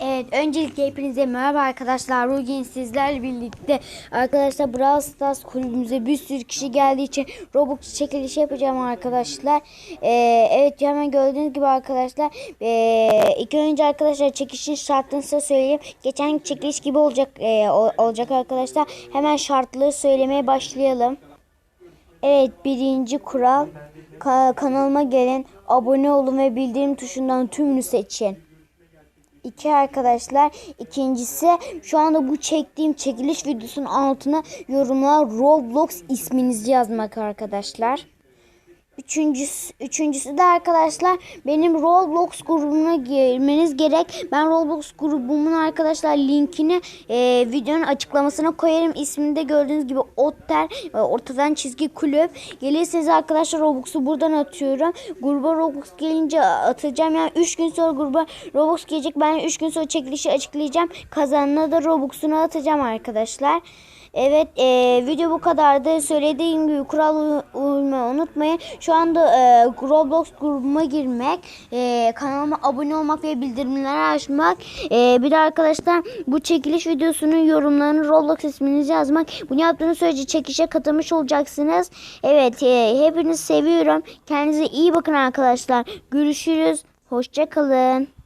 Evet öncelikle hepinize merhaba arkadaşlar. Bugün sizlerle birlikte arkadaşlar Brawl Stars kulübümüze bir sürü kişi geldiği için Robux çekilişi yapacağım arkadaşlar. Ee, evet hemen gördüğünüz gibi arkadaşlar ee, ilk önce arkadaşlar çekilişin şartını size söyleyeyim. Geçen çekiliş gibi olacak ee, olacak arkadaşlar. Hemen şartları söylemeye başlayalım. Evet birinci kural Ka- kanalıma gelin abone olun ve bildirim tuşundan tümünü seçin. İki arkadaşlar. İkincisi şu anda bu çektiğim çekiliş videosunun altına yorumlara Roblox isminizi yazmak arkadaşlar. Üçüncüsü, üçüncüsü de arkadaşlar benim Roblox grubuna girmeniz gerek. Ben Roblox grubumun arkadaşlar linkini e, videonun açıklamasına koyarım. İsmini de gördüğünüz gibi Otter e, ortadan çizgi kulüp. Gelirseniz arkadaşlar Robux'u buradan atıyorum. Gruba Robux gelince atacağım. Yani 3 gün sonra gruba Robux gelecek. Ben 3 gün sonra çekilişi açıklayacağım. Kazanana da Robux'unu atacağım arkadaşlar. Evet e, video bu kadardı. Söylediğim gibi kural uy- uymayı unutmayın. Şu anda e, Roblox grubuma girmek, e, kanalıma abone olmak ve bildirimleri açmak. E, bir de arkadaşlar bu çekiliş videosunun yorumlarını Roblox isminizi yazmak. Bunu yaptığınız sürece çekişe katılmış olacaksınız. Evet e, hepinizi seviyorum. Kendinize iyi bakın arkadaşlar. Görüşürüz. Hoşçakalın.